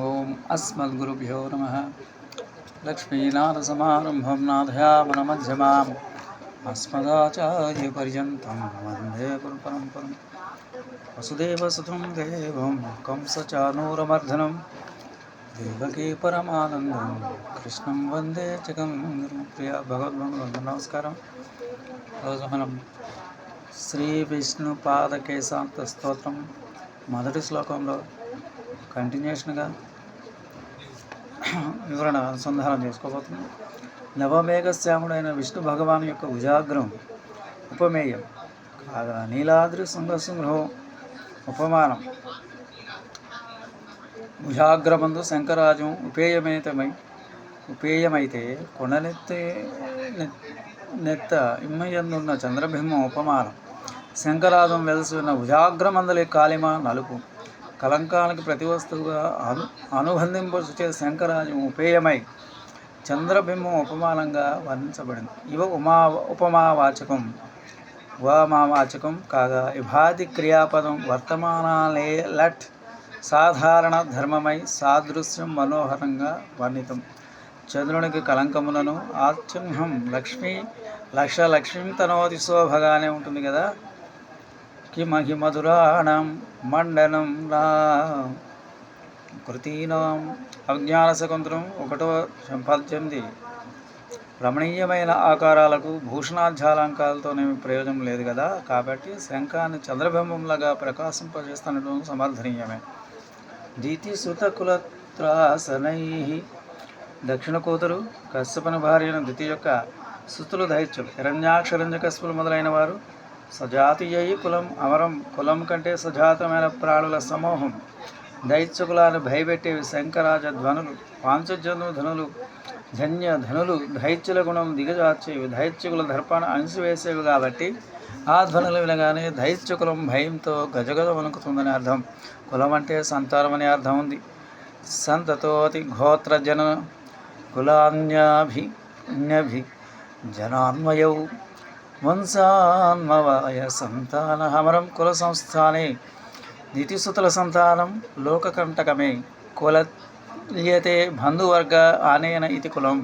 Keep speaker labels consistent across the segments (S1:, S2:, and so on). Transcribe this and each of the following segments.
S1: ఓం అస్మద్గురుభ్యో నమ లక్ష్మీనాథసమారంభం నాథయామనమధ్యమాం అస్మదాచార్యపర్యంతం వందే గురుపరంపరం వసుదేవసుతం దేవం కంసచానూరమర్దనం దేవకీ పరమానందం కృష్ణం వందే జగం ప్రియ భగవద్బంధు నమస్కారం రోజు మనం శ్రీ విష్ణు పాదకేశాంత స్తోత్రం మొదటి శ్లోకంలో కంటిన్యూషన్గా వివరణ అనుసంధానం చేసుకోబోతున్నాం. నవమేఘశ్యాముడైన విష్ణు భగవాన్ యొక్క భుజాగ్రం ఉపమేయం కాగా నీలాద్రి శృంగశృంగం ఉపమానం. భుజాగ్రమందు శంకరాజం ఉపేయమేతమై ఉపేయమైతే కొండనెత్తి నెత్త ఇమ్మయందున్న చంద్రబింబం ఉపమానం. శంకరాజం వెలసి ఉన్న భుజాగ్రమందలి కాలిమ నలుపు. కలంకానికి ప్రతి వస్తువుగా అను అనుబంధింపచే శంకరాజం ఉపేయమై చంద్రబింబం ఉపమానంగా వర్ణించబడింది. ఇవ ఉమా ఉపమావాచకం. ఉపమావాచకం కాగా విభాది క్రియాపదం వర్తమానాలే లట్ సాధారణ ధర్మమై సాదృశ్యం మనోహరంగా వర్ణితం. చంద్రునికి కలంకములను ఆత్యుహం లక్ష్మి లక్ష లక్ష్మీ తనోతి శోభగానే ఉంటుంది కదా. కిమహి మధురాణం మండనం రా కృతీనాం అజ్ఞాన శకుంతలం ఒకటో పద్దెనిమిది రమణీయమైన ఆకారాలకు భూషణాధ్యాలంకాలతోనేమి ప్రయోజనం లేదు కదా? కాబట్టి శంఖాన్ని చంద్రబింబంలాగా ప్రకాశింపజేస్తుండటం సమర్థనీయమే। దీతి సుతకులత్రాసనై దక్షిణ కూతురు కశ్యపన భార్యన ద్వితి యొక్క సుతులు దైత్యులు హిరణ్యాక్షరంజకస్పులు మొదలైన వారు సజాతీయ కులం అమరం కులం కంటే సజాతమైన ప్రాణుల సమూహం. దైత్యకులాన్ని భయపెట్టేవి శంకరాజ ధ్వనులు పాంచజను ధనులు జన్య ధనులు దైత్యుల గుణం దిగజార్చేవి. దైత్యకుల దర్పాన్ని అణిసివేసేవి కాబట్టి ఆ ధ్వనులు వినగానే దైత్యకులం భయంతో గజగజ వణుకుతుందని అర్థం. కులం అంటే సంతానం అనే అర్థం ఉంది. సంతతోతి గోత్ర జన కులాన్యాభి అన్యభి జనాన్వయౌ వంశాన్మవయ సంతాన హమరం కుల సంస్థానే. నితిసుతుల సంతానం లోకకంటకమే. కులయతే బంధువర్గ ఆనేన ఇది కులం.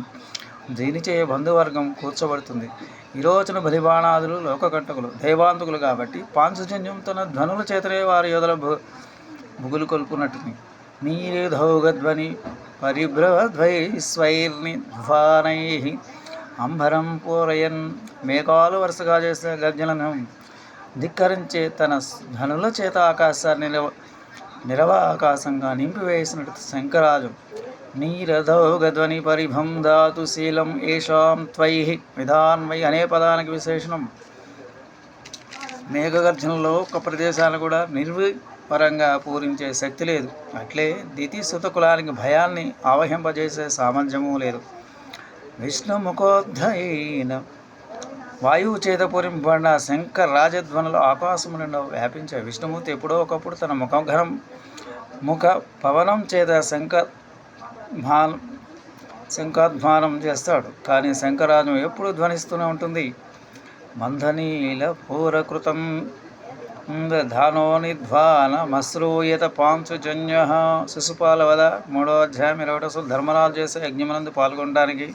S1: దీనిచే బంధువర్గం కూర్చోబడుతుంది. విరోచన బలిబాణాదులు లోకకంటకులు దైవాంతకులు కాబట్టి పాంచుజన్యం తన ధ్వనుల చేతనే వారి యోధుల భు బుగులు నీరు నీరుధౌగధ్వని పరిభ్రవధ్వై స్వైర్ని ధ్వానై అంబరం పూరయన్ మేఘాలు వరుసగా చేసే గర్జనను ధిక్కరించే తన ధనుల చేత ఆకాశాన్ని నిలవ నిరవ ఆకాశంగా నింపివేసినట్టు శంకరాజు నీరథో గధ్వని పరిభం ధాతు శీలం ఏషాం త్వై విధాన్వై అనే పదానికి విశేషణం. మేఘగర్జనలో ఒక ప్రదేశాన్ని కూడా నిర్విపరంగా పూరించే శక్తి లేదు. అట్లే దితి సుత కులానికి భయాన్ని ఆవహింపజేసే సామర్థ్యము లేదు. విష్ణుముఖోద్ధైన వాయువు చేత పూరింపబడిన శంకర రాజధ్వనులు ఆకాశములను వ్యాపించే విష్ణుమూర్తి ఎప్పుడో ఒకప్పుడు తన ముఖఘనం ముఖ పవనం చేత శంకర్ భాన్ శంఖాధ్వానం చేస్తాడు. కానీ శంకరాజం ఎప్పుడు ధ్వనిస్తూనే ఉంటుంది. మందనీల పూరకృతం ధానోనిధ్వాన మశ్రూయత పాంచుజన్య. శిశుపాల వద మూడో అధ్యాయం ఇరవై ధర్మరాజు చేసే యజ్ఞమునందు పాల్గొనడానికి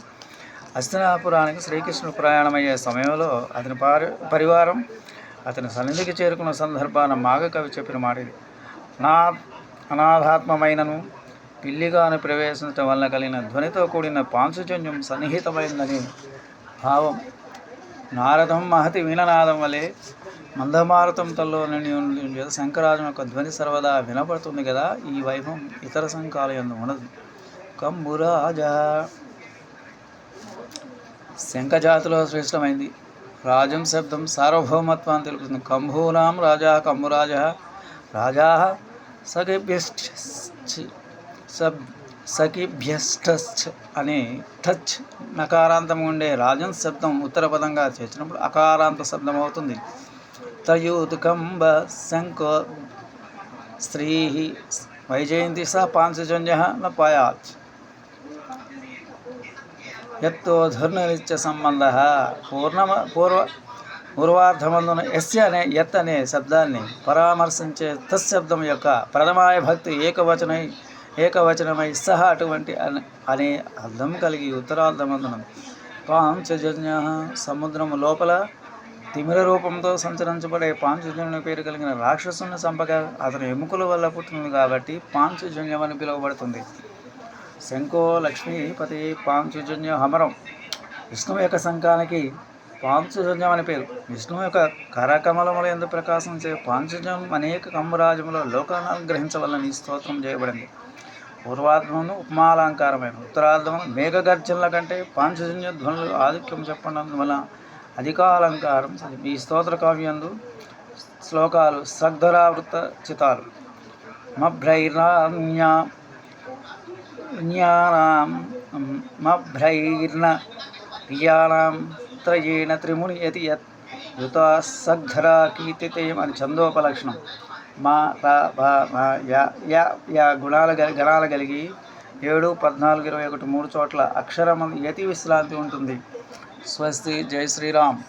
S1: హస్తినాపురానికి శ్రీకృష్ణుడు ప్రయాణమయ్యే సమయంలో అతని పారి పరివారం అతని సన్నిధికి చేరుకున్న సందర్భాన మాఘకవి చెప్పిన మాట ఇది. నా అనాథాత్మమైనను పిల్లిగాను ప్రవేశించడం వల్ల కలిగిన ధ్వనితో కూడిన పాంశుజన్యం సన్నిహితమైందని భావం. నారదం మహతి వీణనాదం వలె మందమారతం తల్లో నిండి ఉంది శంకరాజం యొక్క ధ్వని సర్వదా వినపడుతుంది కదా ఈ వైభవం ఇతర సంకాల ఉండదు. కంబురాజా శంఖజాతిలో శ్రేష్టమైంది. రాజం శబ్దం సార్వభౌమత్వాన్ని తెలుపుతుంది. కంభూనాం రాజా కంభురాజ రాజా సఖిభ్యశ్చ సబ్ సఖిభ్యశ్చ అనే టచ్ నకారాంతం ఉండే రాజన్ శబ్దం ఉత్తర పదంగా చేసినప్పుడు అకారాంత శబ్దం అవుతుంది తయూతుకంబ శంకో స్త్రీ వైజయంతి సహ పాంచజన్య న పాయాచ్ ఎత్తో ధర్మనిత్య సంబంధ. పూర్ణమ పూర్వ పూర్వార్థమందున ఎస్య అనే ఎత్ అనే శబ్దాన్ని పరామర్శించే తత్శబ్దం యొక్క ప్రథమాయ భక్తి ఏకవచనై ఏకవచనమై సహ అటువంటి అనే అర్థం కలిగి ఉత్తరార్థమందున పాంచజన్య సముద్రము లోపల తిమిర రూపంతో సంచరించబడే పాంచజన్యుని పేరు కలిగిన రాక్షసుని చంపగా అతని ఎముకల వల్ల పుట్టినది కాబట్టి పాంచజన్యం అని పిలువబడుతుంది. శంకో లక్ష్మీపతి పాంచుజన్య హమరం. విష్ణువు యొక్క శంఖానికి పాంచుజన్యం అని పేరు. విష్ణువు యొక్క కరకమలముల ఎందు ప్రకాశించే పాంచజన్యం అనేక కమ్మురాజముల లోకాలను గ్రహించవలని స్తోత్రం చేయబడింది. పూర్వార్థమును ఉపమాలంకారమైన ఉత్తరార్థమును మేఘగర్జనల కంటే పాంచజన్య ధ్వనులు ఆధిక్యం చెప్పడం వల్ల అధికాలంకారం ఈ స్తోత్ర కావ్యందు శ్లోకాలు సగ్ధరావృత చితాలు. మభ్రైర్నామ్య జ్ఞానాం మభ్రైర్న ప్రియాణం త్రయేణ త్రిముని యతి యత్ యుత సగ్ధరా కీర్తితేయం అని చందోపలక్షణం మా రా బా మా యా యా యా గుణాల గ- గణాలు కలిగి ఏడు పద్నాలుగు ఇరవై ఒకటి మూడు చోట్ల అక్షరం యతి విశ్రాంతి ఉంటుంది. స్వస్తి జై శ్రీరామ్.